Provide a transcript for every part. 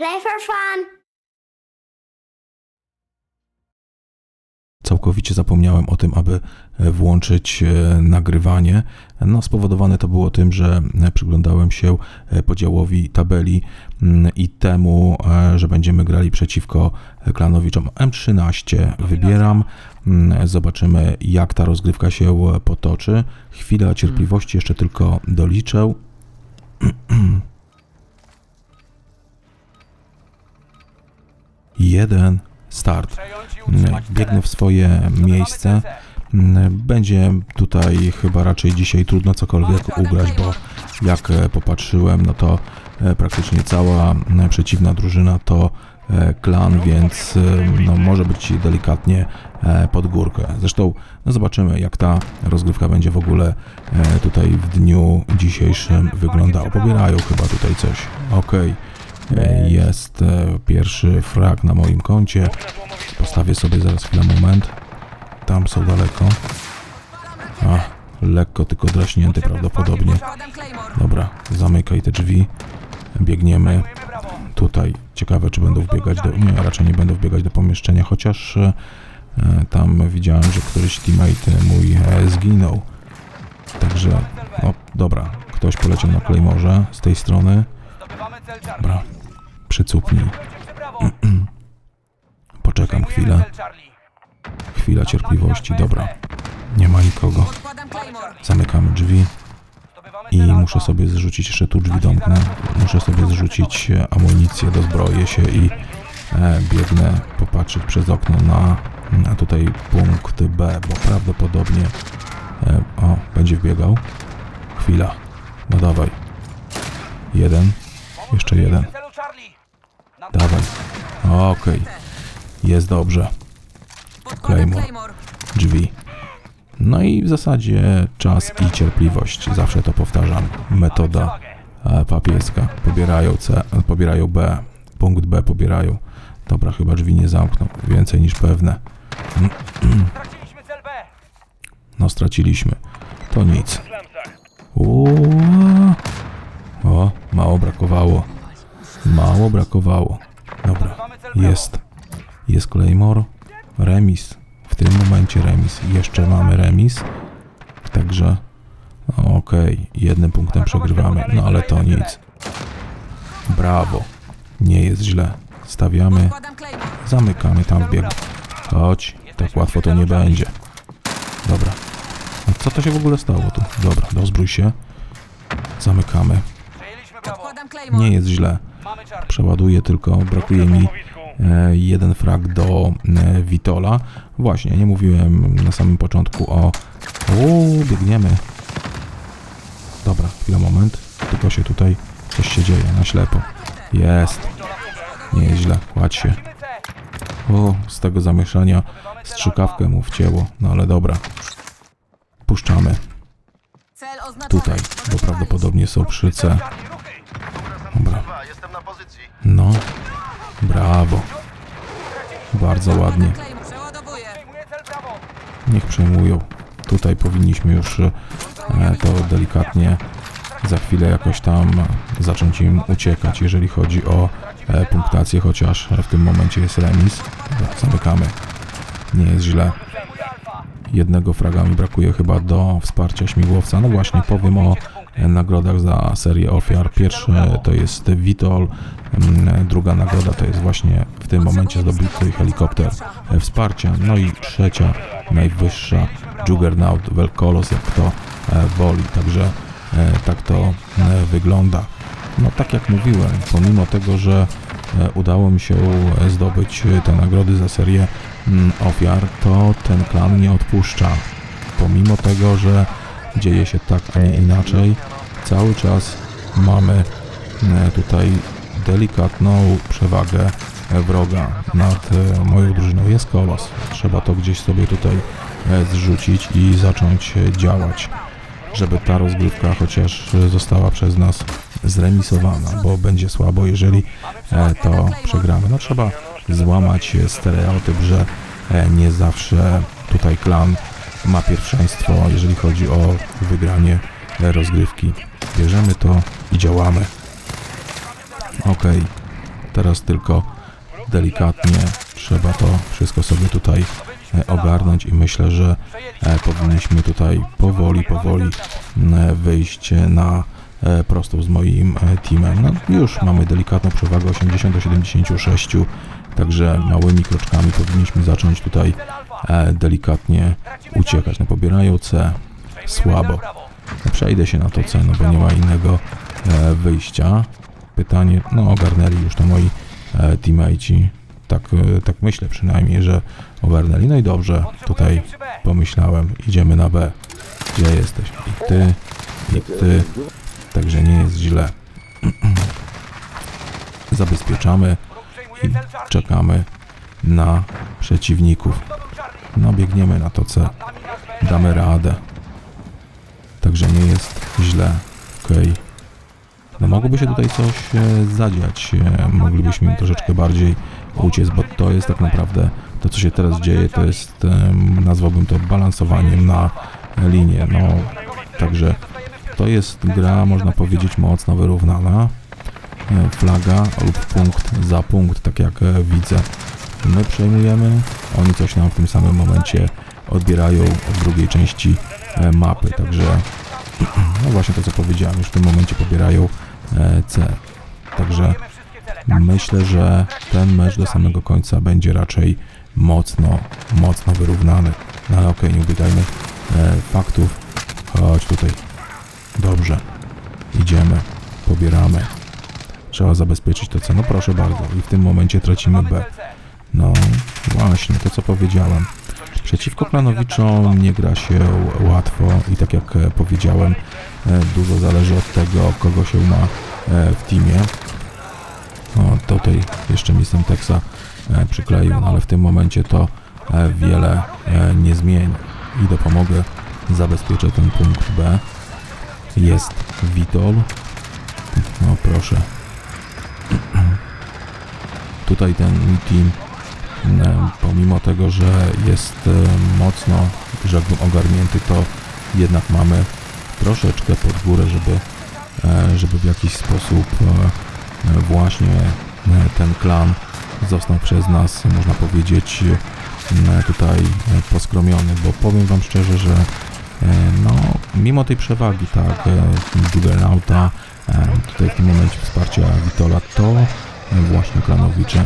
Play for fun. Całkowicie zapomniałem o tym, aby e, włączyć e, nagrywanie. No, spowodowane to było tym, że e, przyglądałem się podziałowi tabeli mm, i temu, że będziemy grali przeciwko klanowiczom M13. Wybieram, mm, zobaczymy jak ta rozgrywka się potoczy. Chwila cierpliwości, jeszcze tylko doliczę. Jeden, start. Mm, Biegnę w swoje miejsce. Mm, Będzie tutaj chyba raczej dzisiaj trudno cokolwiek ugrać, bo jak e, popatrzyłem, no to e, praktycznie cała e, przeciwna drużyna to klan, więc no, może być delikatnie pod górkę. Zresztą no zobaczymy, jak ta rozgrywka będzie w ogóle tutaj w dniu dzisiejszym wyglądała. Pobierają chyba tutaj coś. Okej. E, Jest e, pierwszy frag na moim koncie. Postawię sobie zaraz chwilę moment. Tam są daleko. A, lekko tylko draśnięty prawdopodobnie. Claymore. Dobra, zamykaj te drzwi. Biegniemy tutaj. Ciekawe, czy będą wbiegać do... Nie, raczej nie będą wbiegać do pomieszczenia, chociaż e, e, tam widziałem, że któryś teammate mój e, zginął. Także, no dobra. Ktoś poleciał na Claymorze z tej strony. Dobra, przycupnij. Poczekam chwilę. Chwila cierpliwości, dobra. Nie ma nikogo. Zamykamy drzwi i muszę sobie zrzucić, jeszcze tu drzwi domknę, muszę sobie zrzucić e, amunicję, dozbroję się i e, biegnę popatrzeć przez okno na, na tutaj punkt B, bo prawdopodobnie e, o, będzie wbiegał. Chwila, no dawaj. Jeden, jeszcze jeden, dawaj. Okej, jest dobrze. Claymore. Drzwi. No i w zasadzie czas i cierpliwość. Zawsze to powtarzam. Metoda e, papieska. Pobierają C, pobierają B. Punkt B pobierają. Dobra, chyba drzwi nie zamkną. Więcej niż pewne. No, straciliśmy. To nic. Uuu. O, mało brakowało. Mało brakowało. Dobra, jest. Jest Claymore. Remis. W tym momencie remis. Jeszcze mamy remis. Także, okej, jednym punktem przegrywamy. No ale to nic. Brawo. Nie jest źle. Stawiamy. Zamykamy tam w biegu. Chodź, tak łatwo to nie będzie. Dobra. A co to się w ogóle stało tu? Dobra, dozbrój się. Zamykamy. Nie jest źle przeładuję, tylko brakuje mi e, jeden frag do e, Witola. Właśnie, nie mówiłem na samym początku o... Uuu, biegniemy. Dobra, chwila, moment. Tylko się tutaj coś się dzieje na ślepo. Jest. Nieźle, kładź się. O, z tego zamieszania strzykawkę mu wcięło. No ale dobra. Puszczamy. Tutaj, bo prawdopodobnie są przyce. 2, jestem na pozycji. No, brawo. Bardzo ładnie. Niech przejmują. Tutaj powinniśmy już e, to delikatnie za chwilę jakoś tam zacząć im uciekać, jeżeli chodzi o e, punktację, chociaż w tym momencie jest remis. No, zamykamy. Nie jest źle. Jednego fraga mi brakuje chyba do wsparcia śmigłowca. No właśnie, powiem o nagrodach za serię ofiar. Pierwsze to jest Vitol, mm, druga nagroda to jest właśnie w tym momencie zdobyty helikopter e, wsparcia. No i trzecia, najwyższa Juggernaut Velkolos, jak to e, woli. Także e, tak to e, wygląda. No tak jak mówiłem, pomimo tego, że e, udało mi się e, zdobyć e, te nagrody za serię mm, ofiar, to ten klan nie odpuszcza. Pomimo tego, że dzieje się tak, a nie inaczej, cały czas mamy e, tutaj delikatną przewagę e, wroga nad e, moją drużyną. Jest kolos. Trzeba to gdzieś sobie tutaj zrzucić i zacząć działać żeby ta rozgrywka chociaż została przez nas zremisowana, bo będzie słabo, jeżeli to przegramy. No trzeba złamać stereotyp, że nie zawsze tutaj klan ma pierwszeństwo, jeżeli chodzi o wygranie rozgrywki. Bierzemy to i działamy. Okej, Teraz tylko delikatnie trzeba to wszystko sobie tutaj e, ogarnąć i myślę, że e, powinniśmy tutaj powoli, powoli e, wyjść na prostą z moim teamem. No już mamy delikatną przewagę 80 do 76, także małymi kroczkami powinniśmy zacząć tutaj delikatnie uciekać. No pobierają C słabo. Przejdę się na to C, no bo nie ma innego e, wyjścia. Pytanie, no ogarnęli już to moi e, teammateci. Tak, e, tak myślę przynajmniej, że ogarnęli. No i dobrze, tutaj pomyślałem, idziemy na B. Gdzie jesteś? I ty, i ty. Także nie jest źle. Zabezpieczamy i czekamy na przeciwników. No biegniemy na to C. Damy radę. Także nie jest źle. Okej. No mogłoby się tutaj coś e, zadziać. E, moglibyśmy troszeczkę bardziej uciec, bo to jest tak naprawdę to, co się teraz dzieje, to jest, nazwałbym to balansowaniem na linię. No, także to jest gra, można powiedzieć, mocno wyrównana. E, Flaga lub punkt za punkt, tak jak widzę. My przejmujemy, oni coś nam w tym samym momencie odbierają od drugiej części mapy, także no właśnie to co powiedziałem, już w tym momencie pobierają e, C. Także myślę, że ten mecz do samego końca będzie raczej mocno, mocno wyrównany. No ale okej, nie ubiegajmy e, faktów. Chodź tutaj. Dobrze. Idziemy. Pobieramy. Trzeba zabezpieczyć to C. No proszę bardzo. I w tym momencie tracimy B. No właśnie, to co powiedziałem. Przeciwko Klanowiczom nie gra się łatwo i tak jak e, powiedziałem, e, dużo zależy od tego, kogo się ma e, w teamie. O, tutaj jeszcze mi Semtexa e, przykleił, no ale w tym momencie to wiele nie zmieni. Idę pomogę, zabezpieczę ten punkt B. Jest Vitol. No proszę. Tutaj ten team pomimo tego, że jest e, mocno, rzekłbym, ogarnięty, to jednak mamy troszeczkę pod górę, żeby, e, żeby w jakiś sposób e, e, właśnie e, ten klan został przez nas, można powiedzieć, e, tutaj e, poskromiony, bo powiem Wam szczerze, że e, no, mimo tej przewagi, tak, e, Juggernauta, e, tutaj w tym momencie wsparcia Witola, to właśnie klanowicze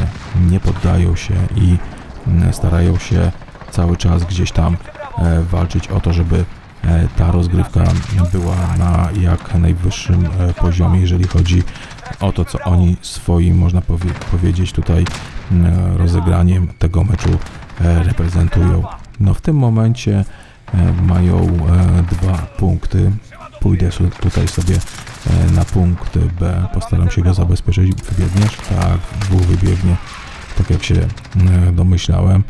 nie poddają się i mm, starają się cały czas gdzieś tam e, walczyć o to, żeby e, ta rozgrywka była na jak najwyższym e, poziomie, jeżeli chodzi o to, co oni swoim, można powie powiedzieć, tutaj mm, rozegraniem tego meczu reprezentują. No w tym momencie mają dwa punkty. Pójdę tutaj sobie na punkt B, postaram się go zabezpieczyć. Wybiegniesz? Tak, dwóch wybiegnie, tak jak się e, domyślałem.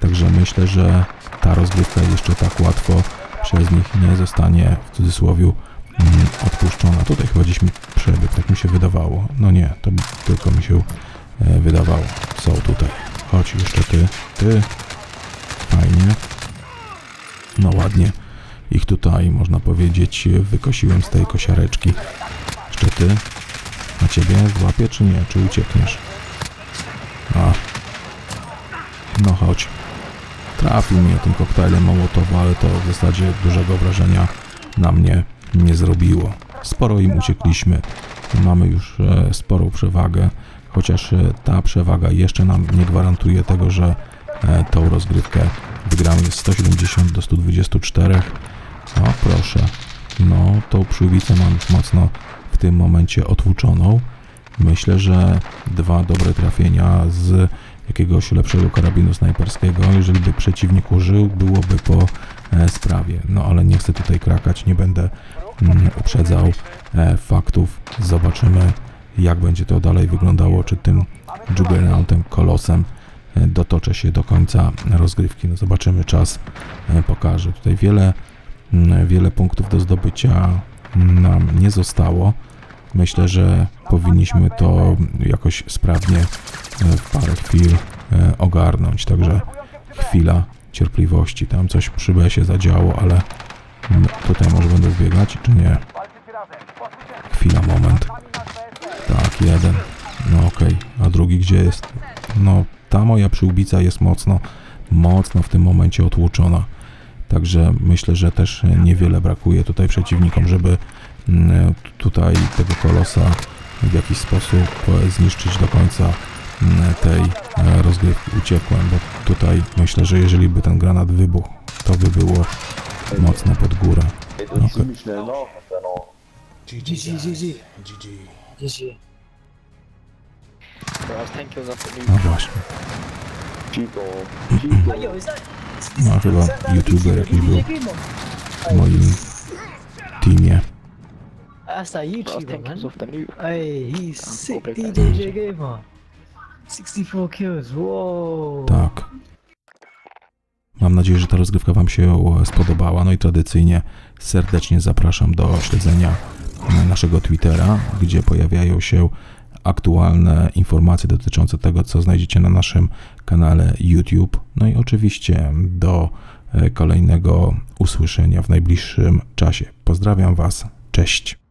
Także myślę, że ta rozgrywka jeszcze tak łatwo przez nich nie zostanie w cudzysłowie mm, odpuszczona. Tutaj chyba gdzieś mi przebieg, tak mi się wydawało. No nie, to tylko mi się e, wydawało. Są tutaj. Chodź jeszcze ty, ty. Fajnie. No ładnie. Ich tutaj, można powiedzieć, wykosiłem z tej kosiareczki. Jeszcze ty. Na ciebie złapię, czy nie? Czy uciekniesz? A. No chodź. Trafił mnie tym koktajlem Mołotowa, ale to w zasadzie dużego wrażenia na mnie nie zrobiło. Sporo im uciekliśmy. Mamy już e, sporą przewagę, chociaż e, ta przewaga jeszcze nam nie gwarantuje tego, że e, tą rozgrywkę wygramy jest 170 do 124. O proszę, no tą przyłbicę mam już mocno w tym momencie otłuczoną. Myślę, że dwa dobre trafienia z jakiegoś lepszego karabinu snajperskiego, jeżeli by przeciwnik użył, byłoby po e, sprawie. No ale nie chcę tutaj krakać, nie będę mm, uprzedzał e, faktów. Zobaczymy, jak będzie to dalej wyglądało, czy tym Juggernautem, kolosem dotoczę się do końca rozgrywki. No zobaczymy, czas e, pokaże. Tutaj wiele, wiele punktów do zdobycia nam nie zostało. Myślę, że powinniśmy to jakoś sprawnie e, w parę chwil e, ogarnąć. Także chwila cierpliwości. Tam coś przy B się zadziało, ale tutaj może będę zbiegać, czy nie? Chwila, moment. Tak, jeden. No okej, a drugi gdzie jest? No, ta moja przyłbica jest mocno, mocno w tym momencie otłuczona. Także myślę, że też niewiele brakuje tutaj przeciwnikom, żeby mm, tutaj tego kolosa w jakiś sposób zniszczyć do końca mm, tej e, rozgrywki. Uciekłem, bo tutaj myślę, że jeżeli by ten granat wybuchł, to by było mocno pod górę. Okej. GG, GG, Thank you. No właśnie. No chyba youtuber DJ jakiś był w moim teamie. That's that YouTuber, man. Hey, he's sick, Gamer. 64 kills, wow. Tak. Mam nadzieję, że ta rozgrywka Wam się spodobała. No i tradycyjnie serdecznie zapraszam do śledzenia naszego Twittera, gdzie pojawiają się aktualne informacje dotyczące tego, co znajdziecie na naszym kanale YouTube. No i oczywiście do e, kolejnego usłyszenia w najbliższym czasie. Pozdrawiam Was. Cześć.